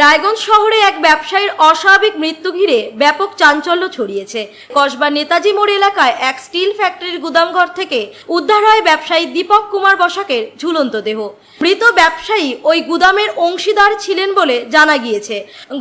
রায়গঞ্জ শহরে এক ব্যবসায়ীর অস্বাভাবিক মৃত্যু ঘিরে ব্যাপক চাঞ্চল্য ছড়িয়েছে। কসবা নেতাজি মোড় এলাকায় এক স্টিল ফ্যাক্টরির গুদামঘর থেকে উদ্ধার হয় ব্যবসায়ী দীপক কুমার বসাকের ঝুলন্ত দেহ। মৃত ব্যবসায়ী ওই গুদামের অংশীদার ছিলেন বলে জানা গিয়েছে।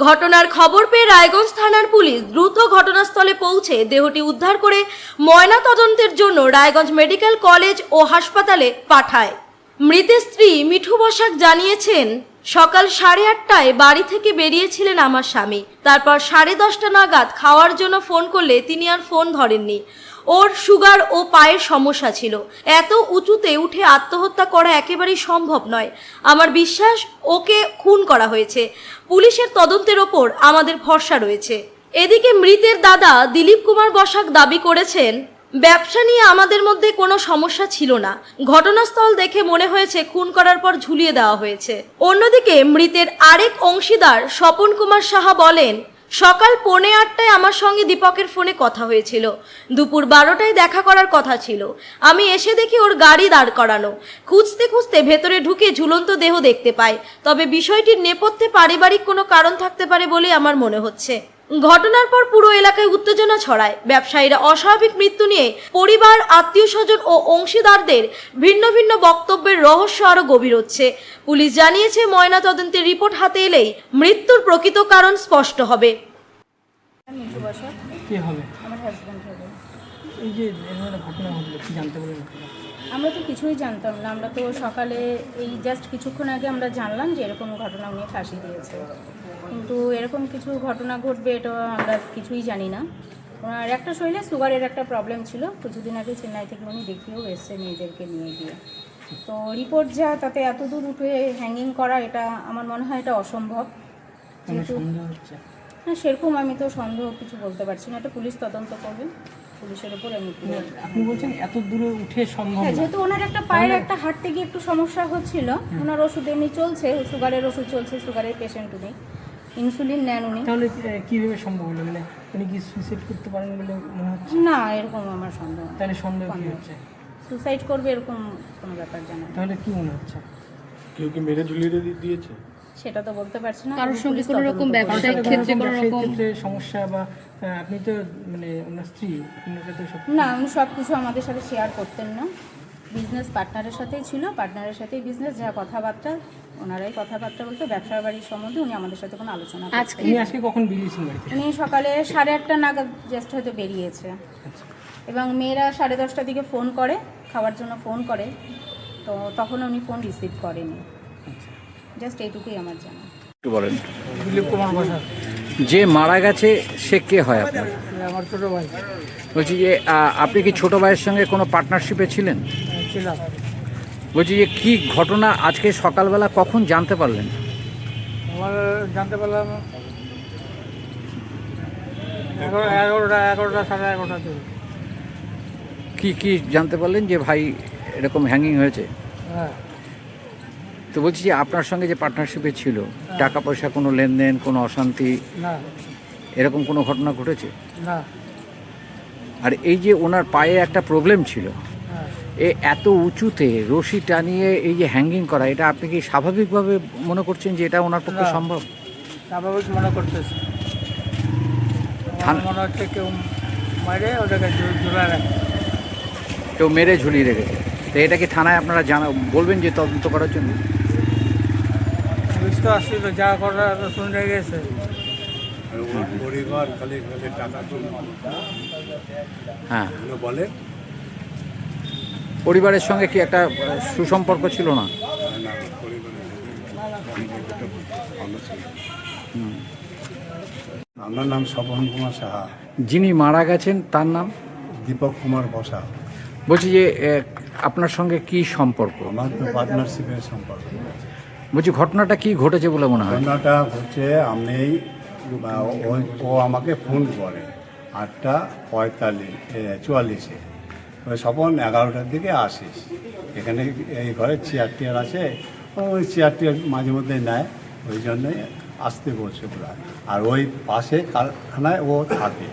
ঘটনার খবর পেয়ে রায়গঞ্জ থানার পুলিশ দ্রুত ঘটনাস্থলে পৌঁছে দেহটি উদ্ধার করে ময়না তদন্তের জন্য রায়গঞ্জ মেডিকেল কলেজ ও হাসপাতালে পাঠায়। মৃতের স্ত্রী মিঠু বসাক জানিয়েছেন সকাল সাড়ে আটটায় বাড়ি থেকে বেরিয়েছিলেন আমার স্বামী। তারপর সাড়ে দশটা নাগাদ খাওয়ার জন্য ফোন করলে তিনি আর ফোন ধরেননি। ওর সুগার ও পায়ের সমস্যা ছিল। এত উঁচুতে উঠে আত্মহত্যা করা একেবারেই সম্ভব নয়। আমার বিশ্বাস, ওকে খুন করা হয়েছে। পুলিশের তদন্তের ওপর আমাদের ভরসা রয়েছে। এদিকে মৃতের দাদা দিলীপ কুমার বসাক দাবি করেছেন ব্যবসা নিয়ে আমাদের মধ্যে কোনো সমস্যা ছিল না। ঘটনাস্থল দেখে মনে হয়েছে খুন করার পর ঝুলিয়ে দেওয়া হয়েছে। অন্যদিকে মৃতের আরেক অংশীদার স্বপন কুমার সাহা বলেন, সকাল পৌনে আটটায় আমার সঙ্গে দীপকের ফোনে কথা হয়েছিল। দুপুর বারোটায় দেখা করার কথা ছিল। আমি এসে দেখি ওর গাড়ি দাঁড় করানো। খুঁজতে খুঁজতে ভেতরে ঢুকে ঝুলন্ত দেহ দেখতে পাই। তবে বিষয়টির নেপথ্যে পারিবারিক কোনো কারণ থাকতে পারে বলে আমার মনে হচ্ছে। ঘটনার পর পুরো এলাকায় উত্তেজনা ছড়ায়। ব্যবসায়ীরা অস্বাভাবিক মৃত্যু নিয়ে পরিবার আত্মীয় স্বজন ও অংশীদারদের ভিন্ন ভিন্ন বক্তব্যের রহস্য আরও গভীর হচ্ছে। পুলিশ জানিয়েছে ময়নাতদন্তের রিপোর্ট হাতে এলেই মৃত্যুর প্রকৃত কারণ স্পষ্ট হবে। কে হবে? আমার হাজব্যান্ড হবে। এই যে ঘটনা ঘটলো কি জানতে পারলেন? আমরা তো কিছুই জানতাম না। আমরা তো সকালে এই জাস্ট কিছুক্ষণ আগে আমরা জানলাম যে এরকম ঘটনা উনি ফাঁসি দিয়েছে। কিন্তু এরকম কিছু ঘটনা ঘটবে এটা আমরা কিছুই জানি না। ওনার একটা শরীরে সুগারের একটা প্রবলেম ছিল। কিছুদিন আগে চেন্নাই থেকে উনি দেখিয়েও এসছে মেয়েদেরকে নিয়ে গিয়ে। তো রিপোর্ট যা তাতে এত দূর উঠে হ্যাঙ্গিং করা এটা আমার মনে হয় এটা অসম্ভব। মানে যেহেতু হ্যাঁ সেরকম আমি তো সন্দেহ কিছু বলতে পারছি না। এটা পুলিশ তদন্ত করবে। পুলিশের উপর আপনি বলছেন এত দূরে উঠে সম্ভব হ্যাঁ যেহেতু ওনার একটা পায়ের একটা হাঁটতে গিয়ে একটু সমস্যা হচ্ছিল ওনার ওষুধ এমনি চলছে সুগারের ওষুধ চলছে সুগারের পেশেন্ট উনি। ইনসুলিন নেন উনি। তাহলে কীভাবে সম্ভব হলো? মানে উনি কি সুইসাইড করতে পারেন বলে মনে হচ্ছে? না এরকম আমার সন্দেহ তাহলে সন্দেহ কি হচ্ছে? সুসাইড করবে এরকম কোনো ব্যাপার জানা তাহলে কি মনে হচ্ছে? কেউ কি মেরে ঝুলিয়ে দিয়েছে? সেটা তো বলতে পারছি না কারোর সঙ্গে কোনো রকম ব্যবসায়িক ক্ষেত্রে কোনো রকম ক্ষেত্রে সমস্যা বা আপনি তো মানে ওনার স্ত্রী না উনি সব কিছু আমাদের সাথে শেয়ার করতেন না। বিজনেস পার্টনারের সাথেই ছিল পার্টনারের সাথেই বিজনেস যা কথাবার্তা ওনারাই কথাবার্তা বলতে ব্যবসার বাড়ির সম্বন্ধে উনি আমাদের সাথে কোনো আলোচনা আজকে উনি আজকে কখন বেরিয়েছেন উনি সকালে সাড়ে আটটা নাগাদ জাস্ট হয়তো বেরিয়েছে। আচ্ছা। এবং মেয়েরা সাড়ে দশটার দিকে ফোন করে খাওয়ার জন্য ফোন করে তো তখন উনি ফোন রিসিভ করেনি। জাস্ট এইটুকুই আমার জানা। একটু বলেন। দিলীপ কুমার যে মারা গেছে সে কে হয় আপনার? আমার ছোটো ভাই। বলছি যে আপনি কি ছোট ভাইয়ের সঙ্গে কোনো পার্টনারশিপে ছিলেন? ছিলাম। বলছি যে কি ঘটনা আজকে সকালবেলা কখন জানতে পারলেন? আমার জানতে পারলাম এগারো এগারোটা এগারোটা সাড়ে এগারোটা থেকে। কি কি জানতে পারলেন যে ভাই এরকম হ্যাঙ্গিং হয়েছে? হ্যাঁ। তো বলছি যে আপনার সঙ্গে যে পার্টনারশিপে ছিল টাকা পয়সা কোনো লেনদেন কোনো অশান্তি না। এরকম কোনো ঘটনা ঘটেছে? না। আর এই যে ওনার পায়ে একটা প্রবলেম ছিল হ্যাঁ। এ এত উঁচুতে রশি টানিয়ে এই যে হ্যাঙ্গিং করা এটা আপনি কি স্বাভাবিকভাবে মনে করছেন যে এটা ওনার পক্ষে সম্ভব? স্বাভাবিক মনে করতেছে। আমার মনে হচ্ছে কেউ মারে ওটাকে ঝু- ঝুলা রাখে। কেউ মেরে ঝুলিয়ে রেখেছে। তো এটা কি থানায় আপনারা জানা বলবেন যে তদন্ত করার জন্য? তো আসছিল যা করার তো শুনে গেছে। পরিবার খালি খালি টাকার জন্য হ্যাঁ। বলে? পরিবারের সঙ্গে কি একটা সুসম্পর্ক ছিল না? আমার নাম স্বপন কুমার সাহা। যিনি মারা গেছেন তার নাম? দীপক কুমার বসা। বলছি যে আপনার সঙ্গে কি সম্পর্ক? আমার তো পার্টনারশিপের সম্পর্ক। বলছি, ঘটনাটা কি ঘটেছে বলে মনে হয়? ঘটনাটা হচ্ছে আমি ও- আমাকে ফোন করে আটটা পঁয়তাল্লিশ চুয়াল্লিশে। স্বপন এগারোটার দিকে আসিস। এখানে এই ঘরে চেয়ার টেয়ার আছে। ওই চেয়ার টেয়ার মাঝে মধ্যে নেয়। ওই জন্যই আসতে বলছে ওরা। আর ওই পাশে কারখানায় ও থাকে।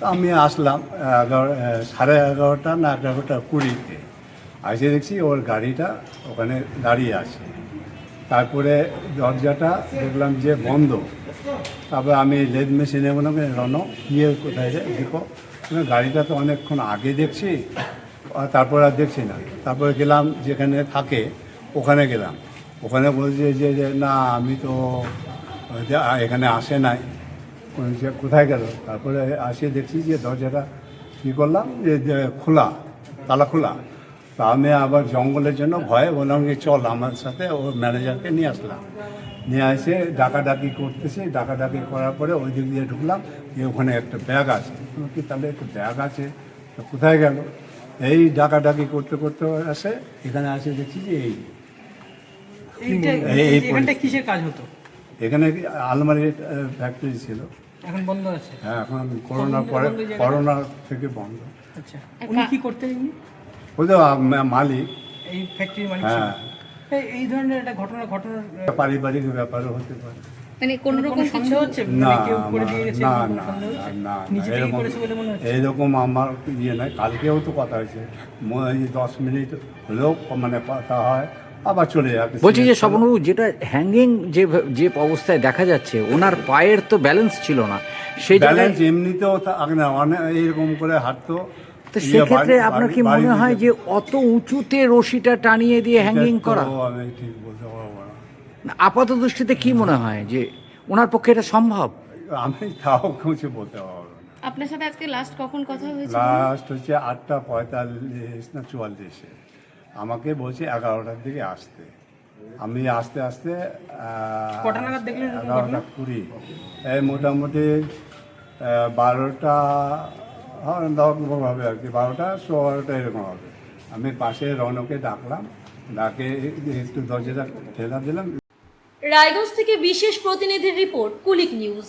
আমি আসলাম এগারো সাড়ে এগারোটা না এগারোটা কুড়িতে। এসে দেখছি ওর গাড়িটা ওখানে দাঁড়িয়ে আছে। তারপরে দরজাটা দেখলাম যে বন্ধ। তারপরে আমি লেদ মেশিনে মনে করি রন গিয়ে কোথায় যায় দেখো গাড়িটা তো অনেকক্ষণ আগে দেখছি তারপরে আর দেখছি না। তারপরে গেলাম যেখানে থাকে, ওখানে গেলাম। ওখানে বলছে যে যে, না, আমি তো এখানে আসে নাই। কোথায় গেল? তারপরে আসে দেখছি যে দরজাটা কী করলাম? যে, খোলা, তালা খোলা। তা আমি আবার জঙ্গলের জন্য ভয়ে বললাম যে চল আমার সাথে ওর ম্যানেজারকে নিয়ে আসলাম। নিয়ে এসে ডাকাডাকি করতেছি। ডাকাডাকি করার পরে ওই দিক দিয়ে ঢুকলাম যে ওখানে একটা ব্যাগ আছে। কি তাহলে একটা ব্যাগ আছে তো কোথায় গেল? এই ডাকাডাকি করতে করতে আসে এখানে আসে দেখছি যে এই এইটা এই- এই এখানটা কিসের কাজ হতো? এখানে আলমারির ফ্যাক্টরি ছিল। এখন বন্ধ আছে? হ্যাঁ এখন করোনার পরে বন্ধ জায়গা? করোনা থেকে বন্ধ। আচ্ছা উনি কি করতেন এমনি ওই তো মালিক। এই ফ্যাক্টরির মালিক হ্যাঁ। এই- ধরনের একটা ঘটনা ঘটনার পারিবারিক ব্যাপারও হতে পারে। মানে কোন সন্দেহ হচ্ছে? না না এরকম না? না আমার ইয়ে নয় কালকেও তো কথা হয়েছে। দশ মিনিট হলেও মানে কথা হয় আবার চলে যাবে। বলছি যে স্বপনবাবু যেটা হ্যাঙ্গিং যে যে অবস্থায় দেখা যাচ্ছে ওনার পায়ের তো ব্যালেন্স ছিল না। সেই ব্যালেন্স এমনিতেও থাকে না অনেক এইরকম করে হাঁটতো তো ইয়ে সেক্ষেত্রে আপনার কি মনে হয় যে অত উঁচুতে রশিটা টানিয়ে দিয়ে হ্যাঙ্গিং করা? আমি ঠিক বলতে পারব না। আপাত দৃষ্টিতে কি মনে হয় যে ওনার পক্ষে এটা সম্ভব? আমি তাও কিছু বলতে পারব না। আপনার সাথে আজকে লাস্ট কখন কথা হয়েছে লাস্ট হচ্ছে আটটা পঁয়তাল্লিশ না চুয়াল্লিশে। আমাকে বলছে এগারোটার দিকে আসতে। আমি আস্তে আস্তে এগারোটা কুড়ি। মোটামুটি বারোটা হ্যাঁ রকম হবে আর কি, বারোটা সোয়া বারোটা এরকম হবে। আমি পাশে রনকে ডাকলাম, ডাকে একটু দরজাটা ঠেলা দিলাম। রায়গঞ্জ থেকে বিশেষ প্রতিনিধির রিপোর্ট, কুলিক নিউজ।